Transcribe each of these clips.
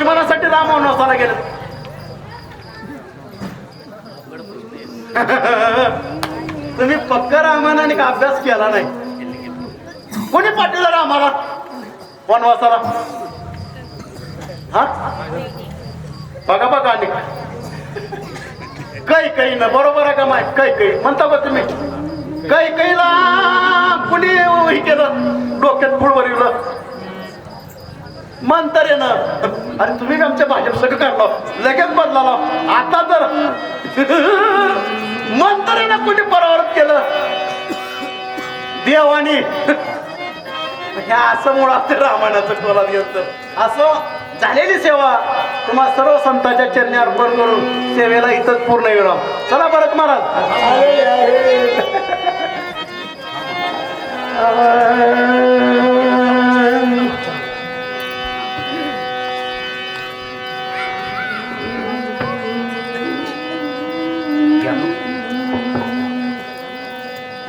लक्ष्मणासाठी राम वनवासाला गेले. तुम्ही पक्क रामानाने का अभ्यास केला नाही? कोणी पाठवलं रामाला? वनवासाला हा? बघा बघा आणि काही काही ना बरोबर आहे का माय? काही काही म्हणता का तुम्ही? काही काहीला कुणी हे केलं? डोक्यात फुल भरवलं म्हणता ना आणि तुम्ही आमच्या भाजप सगळं काढलो. लगेच बदलाला. आता तर म्हणता ना कुणी परावर्त केलं? देवानी. ह्या असं मुळात रामायणाचं टोला घेत असं झालेली सेवा. तुम्हा सर्व संतांच्या चरणी अर्पण करून सेवेला इथंच पूर्ण येणार चला परत महाराज?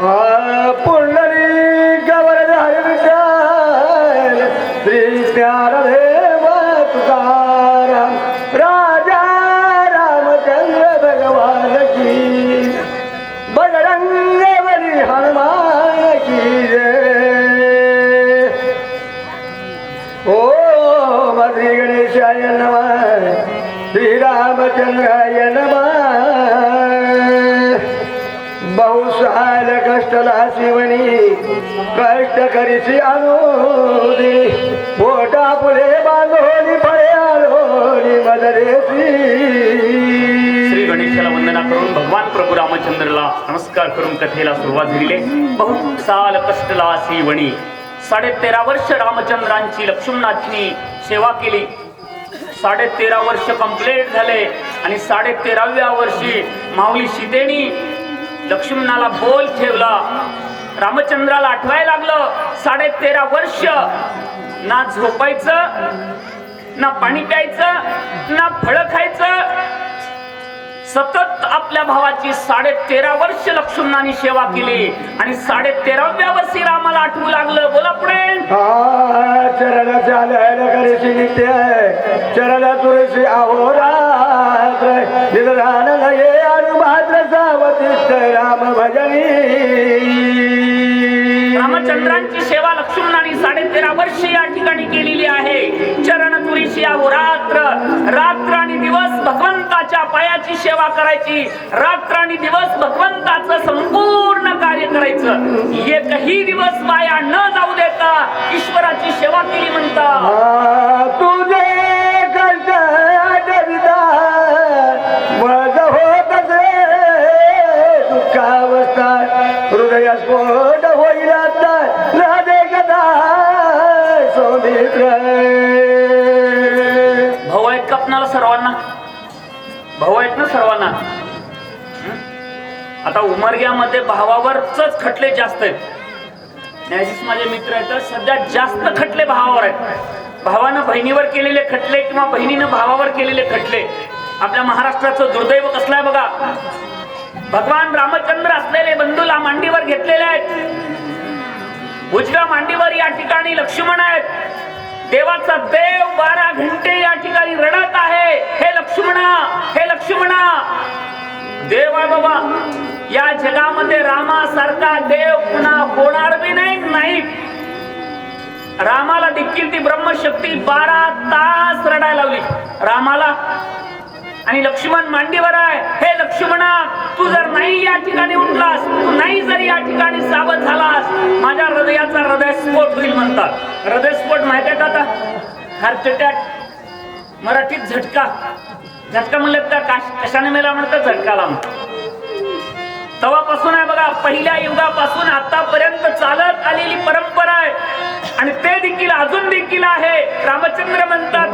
पुंडरी गवर श्री प्यारदेव तुकाराम राजा रामचंद्र भगवान की बजरंग बली हनुमान की जय। ओ श्री गणेशाय नमः। श्री रामचंद्राय नमः। बहुसाल कष्टला ಶಿವನಿ ಕಷ್ಟ ಕರಿಸಿ अनुदी. ಓಟ ಪುಲೆ बांधोनी फळे ಮದರೇಸಿ श्री गणेशाला वंदना करून भगवान प्रभू रामचंद्रला नमस्कार करून कथेला सुरुवात झालेली बहुत साल कष्टला वणी साडेतेरा वर्ष रामचंद्रांची लक्ष्मणाची सेवा केली. साडेतेरा वर्ष कंप्लीट झाले आणि साडेतेराव्या वर्षी माऊली सीतेनी लक्ष्मणाला बोल ठेवला. रामचंद्राला आठवायला लागलं. साडे तेरा वर्ष. ना झोपायचं ना पाणी प्यायचं ना फळ खायचं. सतत आपल्या भावाची साडे तेरा वर्ष लक्ष्मणाने सेवा केली. आणि साडे तेराव्या वर्षी रामाला आठवू लागलं. बोला पुढे. हा चरण चालय नित्य. चरण तुळशी अहोरात्र निधरान नये अनुभाद्र सावतिष्ठ राम भजनी. रामचंद्रांची सेवा लक्ष्मणाने साडे तेरा वर्ष या ठिकाणी केलेली आहे. चरण तुरीशी रात्र. रात्र आणि दिवस भगवंताच्या पायाची सेवा करायची. रात्र आणि दिवस भगवंताचं संपूर्ण कार्य करायचं. एकही दिवस वाया न जाऊ देता ईश्वराची सेवा केली म्हणता तुझे ना सर्वांना. आता उमरग्यामध्ये भावावरच खटले जास्त आहेत. न्यायाधीश माझे मित्र आहेत सध्या जास्त खटले भावावर आहेत. भावानं बहिणीवर केलेले खटले किंवा बहिणीनं भावावर केलेले खटले आपल्या महाराष्ट्राचं दुर्दैव कसलं आहे बघा. भगवान रामचंद्र असलेले बंधूला मांडीवर घेतलेले आहेत. उजव्या मांडीवर या ठिकाणी लक्ष्मण आहेत. देवाचा देव बारा घंटे या ठिकाणी रडत आहे हे लक्ष्मणा हे लक्ष्मणा देवा बाबा या जगामध्ये रामासारखा देव पुन्हा होणार बी नाही नाही. रामाला देखील ती ब्रह्मशक्ती बारा तास रडायला लावली. रामाला आणि लक्ष्मण मांडीवर आहे. हे लक्ष्मणा तू जर नाही या ठिकाणी उठलास तू नाही जर या ठिकाणी सावध झालास माझ्या हृदयाचा हृदयस्फोट होईल म्हणतात. हृदयस्फोट माहिती आहे का आता? हार्ट अटॅक मराठीत झटका. झटका म्हणलं तर कशाने मेला म्हणतात झटकाला तेव्हापासून आहे बघा पहिल्या युगापासून आतापर्यंत चालत आलेली परंपरा आहे. आणि ते देखील अजून देखील आहे. रामचंद्र म्हणतात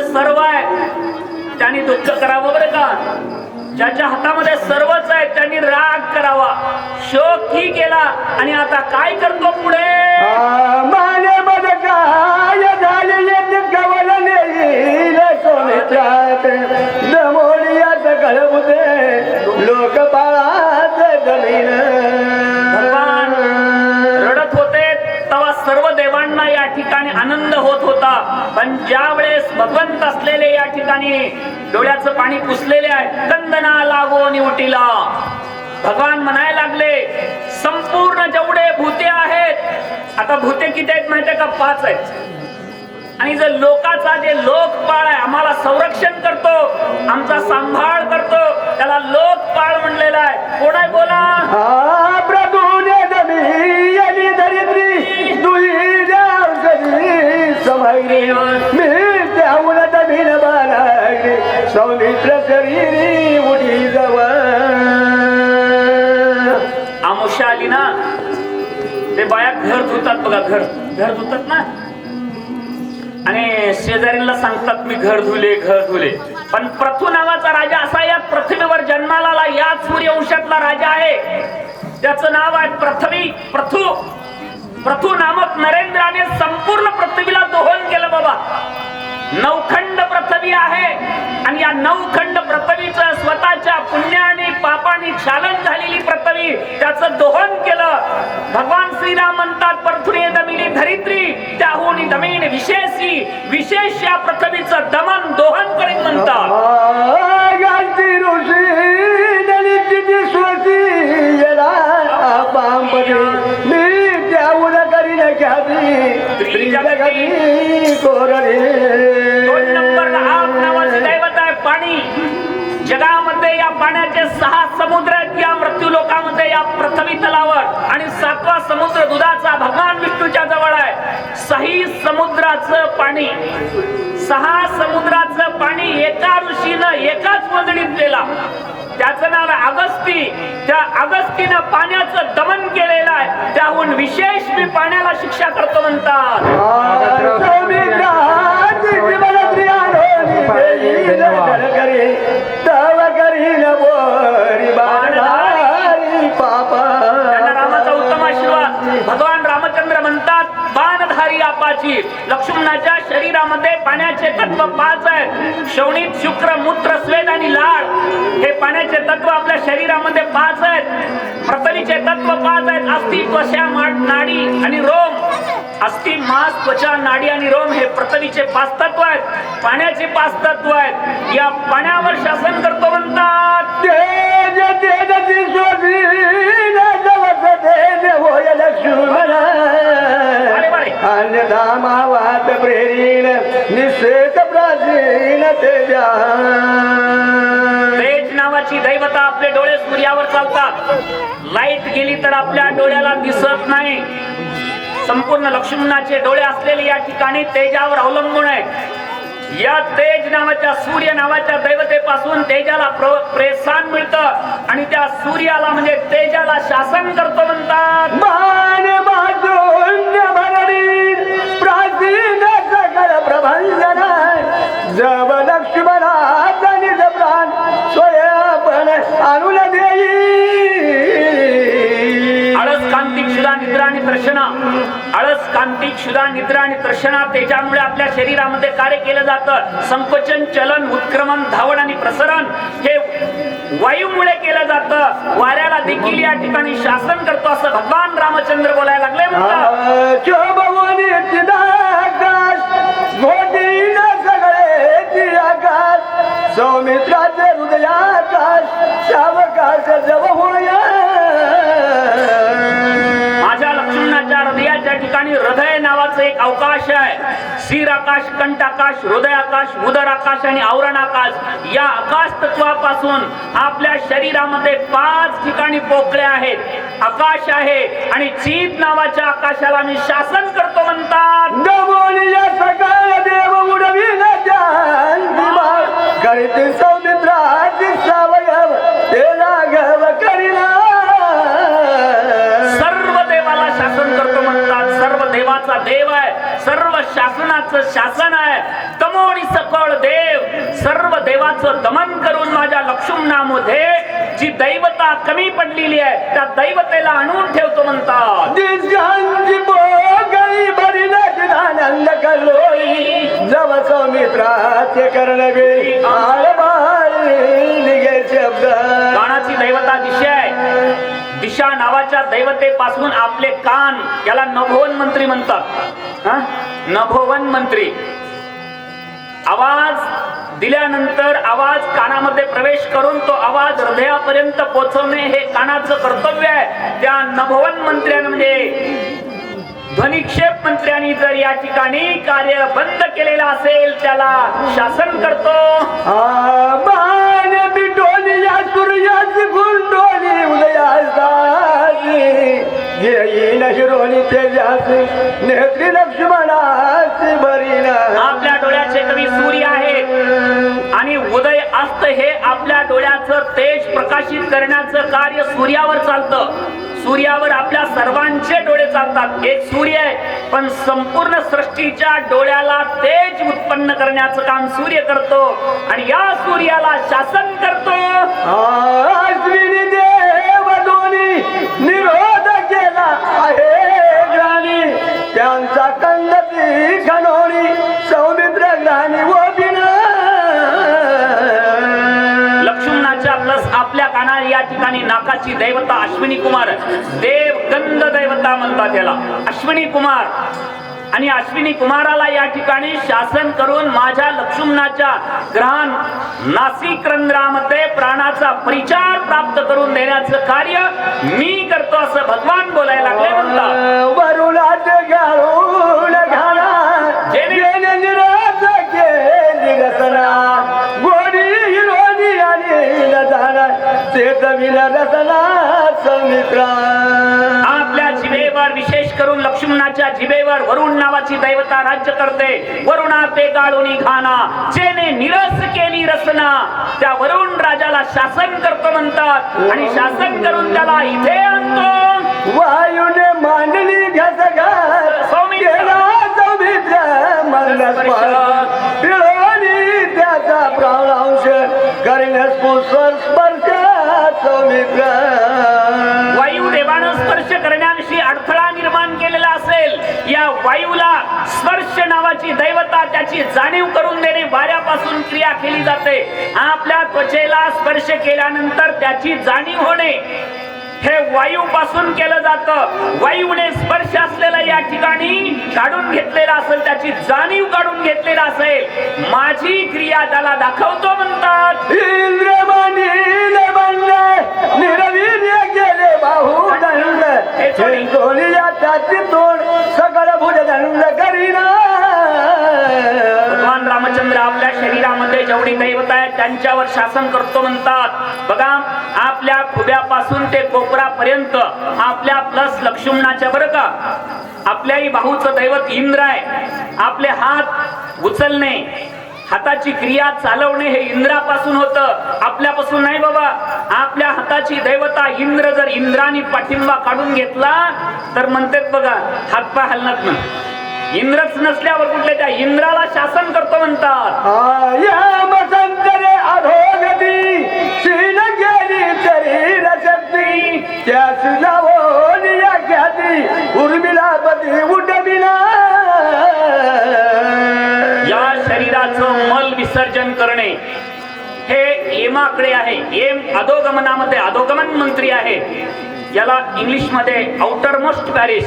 हातामध्ये सर्व आहे. त्यांनी दुःख करावं बरं का? ज्याच्या हातामध्ये सर्वच आहे त्यांनी राग करावा. शोक ही केला आणि आता काय करतो पुढे? माने लोक पाळात जमीन. पण ज्या वेळेस भगवंत असलेले या ठिकाणी डोळ्याचं पाणी पुसलेले आहे कंदना लागो निवटीला भगवान म्हणायला लागले संपूर्ण जेवढे भूते आहेत आता भूते किती आहेत माहितीये का? पाच आहेत. आणि जर लोकाचा जे लोकपाळ आहे आम्हाला संरक्षण करतो आमचा सांभाळ करतो त्याला लोकपाळ म्हणलेला आहे. कोण आहे बोला? औषधी समायरी मी त्याहून दमीन बाळगली सौमित्र शरीरी उठी जवळ. आमुषा आली ना? ते बाया घर धुतात बघा घर. घर धुतात ना? आणि शेजारीला सांगतात मी घर धुले घर धुले. पण प्रथू नावाचा राजा असा या पृथ्वीवर जन्माला आला याच सूर्यवंशातला राजा आहे. त्याचं नाव आहे पृथ्वी प्रथू प्रथू नामक नरेंद्राने संपूर्ण पृथ्वीला दोहन केलं बाबा. नवखंड पृथ्वी आहे आणि या नवखंड पृथ्वीचं स्वतःच्या पुण्याने पापाने क्षालन झालेली पृथ्वी त्याचं दोहन केलं. भगवान श्रीराम म्हणतात परथुरे दमिली धरित्री त्याहून दमीन विशेषी विशेष या पृथ्वीचं दमन दोहन करीत म्हणतात. कोरडी. दोन नंबर आप नावाचे दैवत आहे पाणी. जगामध्ये या पाण्याचे सहा समुद्र आहेत या मृत्यू लोकामध्ये या पृथ्वी तलावर आणि सातवा समुद्र दुधाचा भगवान विष्णूच्या जवळ आहे. सही समुद्राचं पाणी. सहा समुद्राचं पाणी एका ऋषीनं एकाच मंडळीत दिला त्याचं नाव आहे अगस्ती. त्या अगस्तीनं पाण्याचं दमन केलेलं आहे. त्याहून विशेष मी पाण्याला शिक्षा करतो म्हणतात. बाणधारी आपाची लक्ष्मणाच्या शरीरामध्ये पाण्याचे तत्व पाच आहेत शवणीत शुक्र मूत्र स्वेद आणि लाळ हे पाण्याचे तत्व आपल्या शरीरामध्ये पाच आहेत पृथ्वीचे तत्व पाच आहेत अस्थि त्वचा नाडी आणि रोम अस्थि मास त्वचा नाडी आणि रोम हे पृथ्वीचे पाच तत्व आहेत पाण्याचे पाच तत्व आहेत या पाण्यावर शासन करतो म्हणतात अन्नदामावात प्रेरीण निषेध प्राचीन तेजा तेज नावाची दैवता आपले डोळे सूर्यावर चालतात. लाइट गेली तर आपल्या डोळ्याला दिसत नाही. संपूर्ण लक्ष्मणाचे डोळे असलेले या ठिकाणी तेजावर अवलंबून आहे या तेज नावाच्या सूर्य नावाच्या दैवतेपासून तेजाला प्र- प्रेसान मिळतं. आणि त्या सूर्याला म्हणजे तेजाला शासन करतो म्हणतात. प्राचीन सकळ प्रभंजन जब लक्ष्मणा निज प्राण स्वयं आणून देई आळस कांती क्षुदा निद्रा आणि तर्शना. आळस कांती क्षुदा निद्रा आणि तर्शना त्याच्यामुळे आपल्या शरीरामध्ये कार्य केलं जातं. संकोचन चलन उत्क्रमण धावण आणि प्रसरण हे वायूमुळे केलं जातं. वाऱ्याला देखील या ठिकाणी शासन करतो असं भगवान रामचंद्र बोलायला लागले म्हणतात. हृदयाकाश शावकाश जव माझ्या लक्ष्मणाच्या हृदयाच्या ठिकाणी हृदय नावाचं एक अवकाश आहे शिर आकाश कंठ आकाश हृदय आकाश उदर आकाश आणि आवरण आकाश या आकाश तत्वापासून आपल्या शरीरामध्ये पाच ठिकाणी पोकळे आहेत. आकाश आहे आणि चीत नावाच्या आकाशाला मी शासन करतो म्हणतात. देव उडविल करीत सौमित्राची सावयव ते राघव करिला सर्व देवाला शासन करतो म्हणतात सर्व देवाचा देव आहे सर्व शासनाचं शासन आहे. तमोनी सकळ देव सर्व देवाचं दमन करून माझ्या लक्ष्मणामध्ये जी दैवता कमी पडलेली आहे त्या दैवतेला आणून ठेवतो म्हणतात. दिशांची बोगळी भरीलाची आनंद शब्द. कानाची दैवता दिशा आहे. दिशा नावाच्या दैवतेपासून आपले कान याला नभोवन मंत्री म्हणतात. हा? नभोवन मंत्री. आवाज दिल्यानंतर आवाज कानामध्ये प्रवेश करून तो आवाज हृदयापर्यंत पोहोचवणे हे कानाचं कर्तव्य आहे. त्या नभोवन मंत्र्यानं म्हणजे ध्वनिक्षेप मंत्र्यांनी जर या ठिकाणी कार्य बंद केलेलं असेल त्याला शासन करतो. या सूर्याची गुंडोली आपल्या डोळ्याचे कवी सूर्य आहे. अस्त हे आपल्या डोळ्याचं तेज प्रकाशित करण्याचं कार्य सूर्यावर चालतं. सूर्यावर आपल्या सर्वांचे डोळे चालतात. एक सूर्य आहे पण संपूर्ण सृष्टीच्या डोळ्याला तेज उत्पन्न करण्याचं काम सूर्य करतो. आणि या सूर्याला शासन करतो. राहणार या ठिकाणी नाकाची दैवता अश्विनी कुमार. देव गंध दैवता म्हणतात याला. अश्विनी कुमार. आणि अश्विनी कुमाराला या ठिकाणी शासन करून माझ्या लक्ष्मणाच्या ग्रहण नासिक रंध्रामध्ये प्राणाचा परिचार प्राप्त करून देण्याचं कार्य मी करतो असं भगवान बोलायला लागले म्हणतात. आपल्या जिभेवर विशेष करून लक्ष्मणाच्या जिभेवर वरुण नावाची दैवता राज्य करते. वरुणा ते गाळूनी घाना जेने निरस केली रसना त्या वरुण राजाला शासन करतो म्हणतात. आणि शासन करून त्याला इथे आणतो. वायुने मांडली त्याचा प्राणांश. करेन स्पुस्वर स्पर्श. वायू देवानं स्पर्श करण्याविषयी अडथळा निर्माण केलेला असेल या वायूला स्पर्श नावाची दैवता त्याची जाणीव करून देणे वाऱ्यापासून क्रिया केली जाते. आपल्या त्वचेला स्पर्श केल्यानंतर त्याची जाणीव होणे हे वायू पासून केलं जातं. वायूने स्पर्श असलेला या ठिकाणी काढून घेतलेला असेल त्याची जाणीव काढून घेतलेला असेल. माझी क्रिया त्याला दाखवतो म्हणतात. निरवीर्य गेले बाहू दंड. हे सोडी. दोन्ही त्याची तोड सगळं भुज दंड करीना. रामचंद्र आपल्या शरीरामध्ये जेवढी दैवत आहेत त्यांच्यावर शासन करतो म्हणतात. बघा आपल्या खुब्यापासून ते कोपरापर्यंत आपल्या प्लस लक्ष्मणाच्या बरं का? आपल्याही भाऊचं दैवत इंद्र आहे. आपले हात उचलणे हाताची क्रिया चालवणे हे इंद्रापासून होतं. आपल्यापासून नाही बाबा. आपल्या हाताची दैवता इंद्र जर इंद्राने पाठिंबा काढून घेतला तर म्हणतात बघा हातपाय हलणार नाही. इंद्रच नसल्यावर कुठले त्या इंद्राला शासन करतो म्हणतात. त्यास जावोन या ख्याती उर्मिला पती उडविला या शरीराचं मल विसर्जन करणे हे एमाकडे आहे एम अधोगमनामध्ये अधोगमन मंत्री आहे. याला इंग्लिशमध्ये आउटर मोस्ट पॅरिस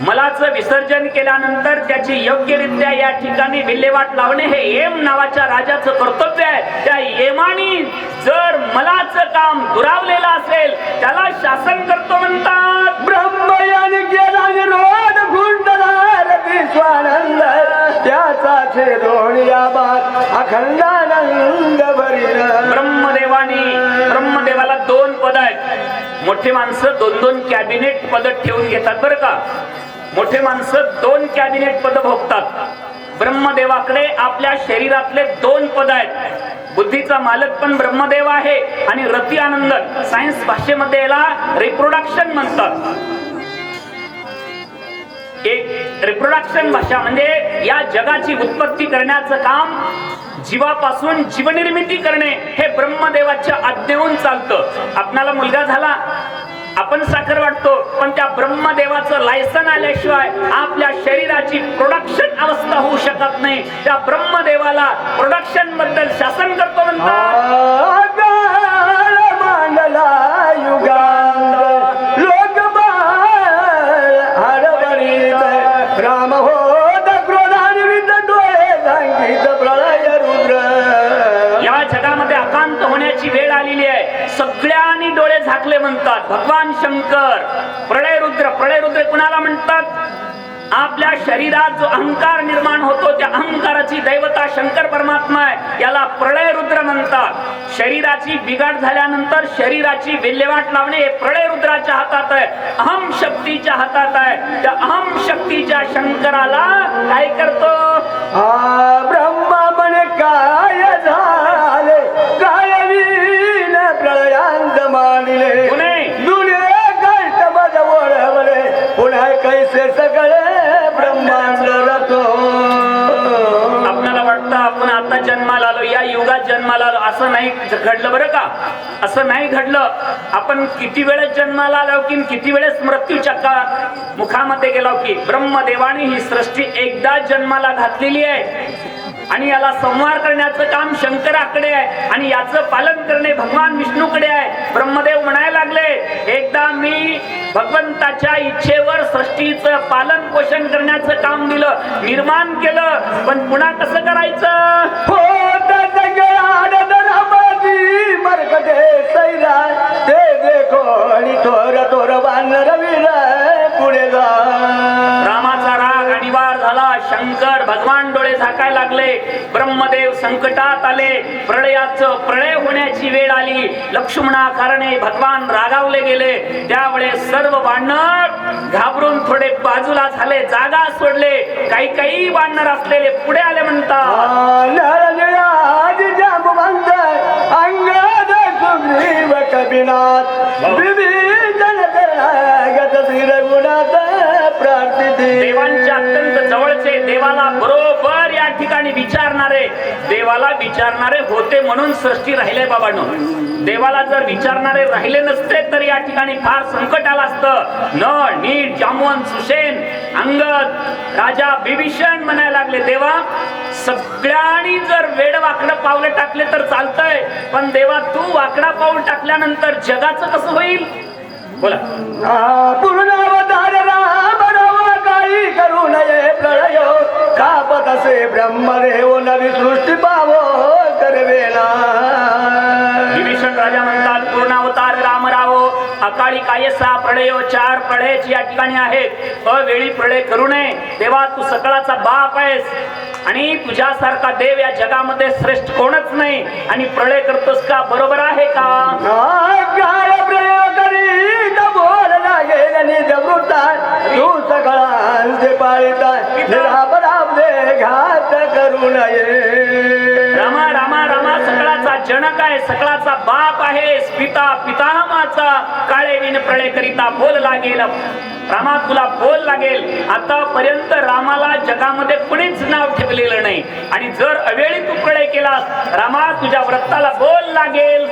मलाचं विसर्जन केल्यानंतर त्याची योग्यरित्या या ठिकाणी विल्हेवाट लावणे हे एम नावाच्या राजाचं कर्तव्य आहे. त्या एमानी जर मलाचं काम दुरावलेलं असेल त्याला शासन करतो म्हणतात. ब्रह्मयान केला निरोध गुंडला स्वानंद त्याचा अखंडानंद भरील ब्रह्मदेवानी ब्रह्मदेवाला दोन पद आहेत. मोठे माणसं दोन दोन कॅबिनेट पद ठेवून घेतात बरं का? मोठे माणसं दोन कॅबिनेट पद भोगतात. ब्रह्मदेवाकडे आपल्या शरीरातले दोन पद आहेत. बुद्धीचा मालक पण ब्रह्मदेव आहे आणि रती आनंदन सायन्स भाषेमध्ये याला रिप्रोडक्शन म्हणतात. रिप्रोडक्शन भाषा म्हणजे या जगाची उत्पत्ती करण्याचं काम जीवापासून जीवनिर्मिती करणे हे ब्रह्मदेवाच्या आज्ञेहून चालतं. आपणाला मुलगा झाला आपण साखर वाटतो पण त्या ब्रह्मदेवाचं लायसन आल्याशिवाय आपल्या शरीराची प्रोडक्शन अवस्था होऊ शकत नाही. त्या ब्रह्मदेवाला प्रोडक्शनबद्दल शासन करतो म्हणतात. झाकले म्हणतात. भगवान शंकर प्रळयरुद्र प्रळयरुद्र कुणाला म्हणतात? आपल्या शरीरात जो अहंकार निर्माण होतो त्या अहंकाराची दैवता शंकर परमात्मा आहे याला प्रळयरुद्र म्हणतात. शरीराची बिघाड झाल्यानंतर शरीराची विल्हेवाट लावणे हे प्रळयरुद्राच्या हातात आहे. अहम शक्तीच्या हातात आहे. त्या अहम शक्तीच्या शंकराला काय करतो? जन्माला आलो असं नाही घडलं बरं का? असं नाही घडलं. आपण किती वेळेस जन्माला आलो की किती वेळेस मृत्यूच्या का मुखामध्ये गेलो की? ब्रह्मदेवाने ही सृष्टी एकदा जन्माला घातलेली आहे. आणि याला संहार करण्याचं काम शंकराकडे आहे आणि याचं पालन करणे भगवान विष्णूकडे आहे. ब्रह्मदेव म्हणायला लागले एकदा मी भगवंताच्या इच्छेवर सृष्टीचं पालन पोषण करण्याचं काम दिलं निर्माण केलं पण पुन्हा कसं करायचं? हो. मरकटे सैरा ते देखो आणि थोर थोर बांधर वीर पुढे जा. रामाचा राग अनिवार झाला शंकर भगवान डोळे झाकायला लागले ब्रह्मदेव संकटात आले प्रळयाचं प्रळय होण्याची वेळ आली लक्ष्मणा कारणे भगवान रागावले गेले. त्यावेळेस सर्व वानर घाबरून थोडे बाजूला झाले जागा सोडले काही काही वानर असलेले पुढे आले म्हणतात. प्रार्थिते देवांच्या अत्यंत जवळचे देवाला बरोबर आणि विचारणारे देवाला विचारणारे होते म्हणून सृष्टी राहिले बाबांनो. देवाला जर विचारणारे राहिले नसते तर या ठिकाणी फार संकट आलं असतं. नळ नीट जामवन सुसेन अंगद राजा बिभीषण म्हणायला लागले देवा सगळ्यांनी जर वेड वाकडं पावलं टाकले तर चालतंय पण देवा तू वाकडा पाऊल टाकल्यानंतर जगाचं कसं होईल? बोला. पूर्ण करू नये प्रळय कापत असे ब्रह्मदेव नवी सृष्टी पावो करवेला. विभीषण राजा म्हणतात पूर्णावतार रामराव अकाळी कायसा प्रळय चार प्रळयच या ठिकाणी आहेत. अवेळी प्रळय करू नये. देवा तू सकळाचा बाप आहेस. आणि तुझ्यासारखा देव या जगामध्ये श्रेष्ठ कोणच नाही. आणि प्रळय करतोस का? बरोबर आहे का? निज वृत्ता तू सगळ्यांचे पाळीता निरापराब दे घात करू नये रामा रामा रामा सकळाचा जनक आहे सकळाचा बाप आहे पिता पिताहमाचा काळे विण प्रळय करिता बोल लागेल. रामा तुला बोल लागेल. आतापर्यंत रामाला जगामध्ये कुणीच नाव ठेवलेलं नाही. आणि जर अवेळी तू प्रळय केलास रामा तुझ्या व्रताला बोल लागेल.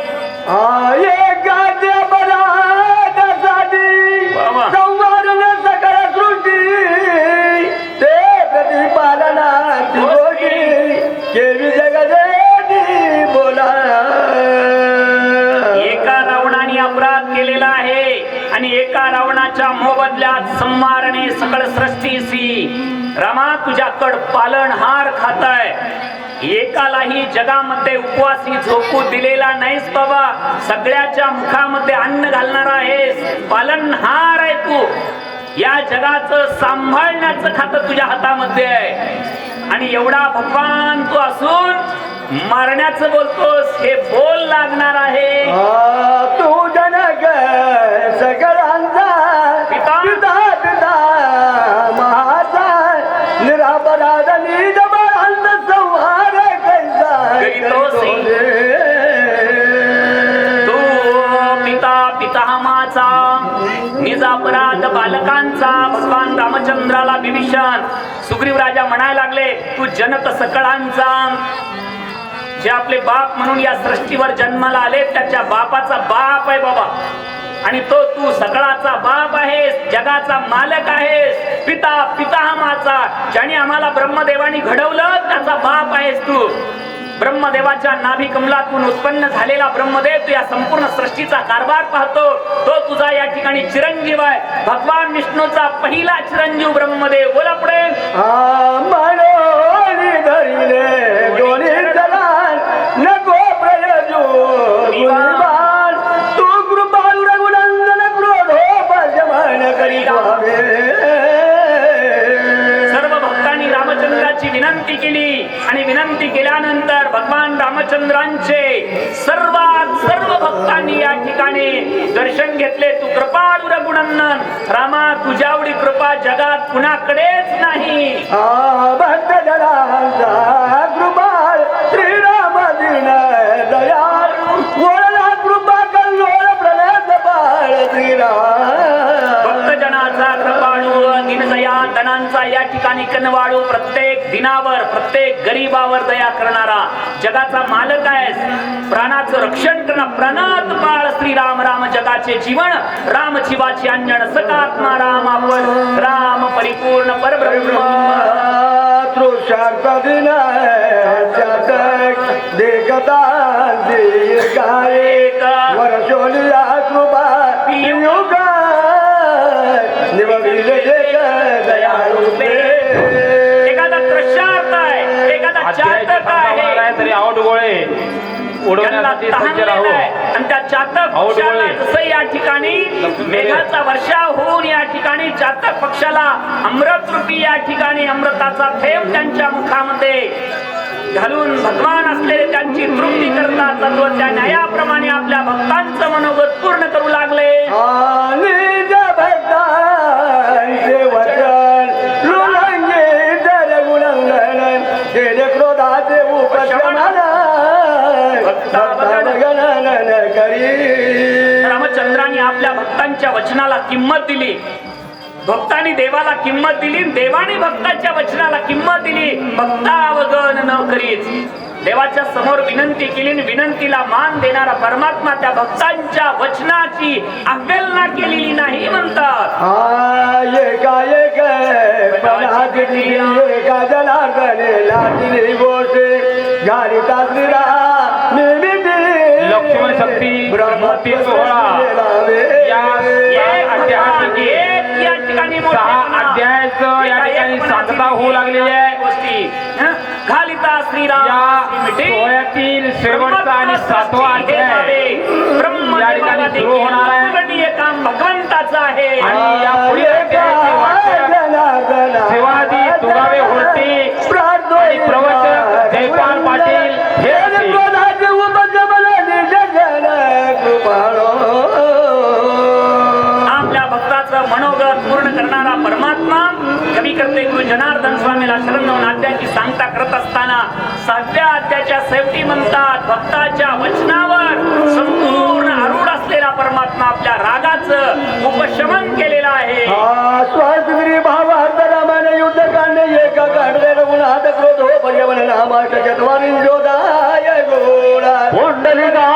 पालनहार खाताय. एकालाही जगामध्ये उपवासी झोपू दिलेला नाहीस बाबा. सगळ्याच्या मुखामध्ये अन्न घालणार आहेस. पालनहार आहे तू. या जगाचं सांभाळण्याचं खातं तुझ्या हातामध्ये आहे. आणि एवढा भगवान तू असून मारण्याचं बोलतोस हे बोल लागणार आहे. मुलींचा अपराध बालकांचा भगवान रामचंद्राला विभीषण. सुग्रीव राजा म्हणायला लागले तू जनक सकळांचा जे आपले बाप म्हणून या सृष्टीवर जन्माला आले त्याच्या बापाचा बाप आहे बाबा. आणि तो तू सगळाचा बाप आहेस जगाचा मालक आहेस. पिता पिताहमाचा ज्याने आम्हाला ब्रह्मदेवानी घडवलं त्याचा बाप आहेस तू. ब्रह्मदेवाच्या नाभी कमलातून उत्पन्न झालेला ब्रह्मदेव तू या संपूर्ण सृष्टीचा कारभार पाहतो. तो तुझा या ठिकाणी चिरंजीव आहे. भगवान विष्णूचा पहिला चिरंजीव ब्रह्मदेव. बोला पुढे. तू कृपाळू रघुनंदन क्रोधो पजमान करी रामचंद्राची विनंती केली आणि विनंती केल्यानंतर भगवान रामचंद्रांचे सर्वात सर्व भक्तांनी या ठिकाणी दर्शन घेतले. तू कृपाळू रघुनंदन रामा तुझ्यावडी कृपा जगात कुणाकडेच नाही. कृपाळ श्रीराम दयाळ कृपा कल्लोळ बाळ श्रीराम भक्तजनाचा कृपाळू दिनदया धनांचा या ठिकाणी कनवाळू प्रत्येक दिनावर प्रत्येक गरीबावर दया करणारा जगाचा मालक आहेस. प्राणाचं रक्षण करणं प्राणात बाळ श्रीराम राम जगाचे जीवन राम जीवाची अंजन सकात्मा राम आपण राम परिपूर्ण परब्रह्म. तृषार्थ दिन चातक देखता दीर्घाये. वर्षोलिया कृपा युग निवविले देख दयाळू चातक आहे. तरी आवड गोळे त्यांना उडवण्यासाठी सज्ज तहानलेलं राहू आहे. आणि त्या चातक आवड पक्षाला गोळे. जसं या ठिकाणी मेघाचा वर्षाव होऊन या ठिकाणी चातक पक्षाला अमृत रूपी या ठिकाणी अमृताचा थेंब त्यांच्या मुखामध्ये घालून भगवान असलेले त्यांची तृप्ती करतात. तत्व त्या न्यायाप्रमाणे आपल्या भक्तांचं मनोगत पूर्ण करू लागले. भक्तांचे आपल्या भक्तांच्या वचनाला किंमत दिली. भक्तांनी देवाला किंमत दिली देवाने भक्ताच्या वचनाला किंमत दिली. भक्तावगण न करीत. देवाच्या समोर विनंती केली विनंतीला मान देणारा परमात्मा त्या भक्तांच्या वचनाची अवहेलना केलेली नाही म्हणतात. शक्ती ब्रह्मती सोहळा या या ठिकाणी सहा. अध्यायाचं या ठिकाणी सांगता होऊ लागलेली आहे. गोष्टी? घालिता श्रीराम या. सोहळ्यातील शेवटचा आणि सातवा अध्याय ब्रह्म या ठिकाणी सुरू होणार आहे. काम भगवंताचं आहे आणि या पुढील करणारा परमात्मा कवी करते गुरु जनार्दन स्वामीला शरण जाऊन अध्यायाची सांगता करत असताना सहाव्या अध्याच्या सेवटी म्हणतात भक्ताच्या वचनावर संपूर्ण आरूढ असलेला परमात्मा आपल्या रागाचं उपशमन केलेलं आहे. गोडा पुंडलिका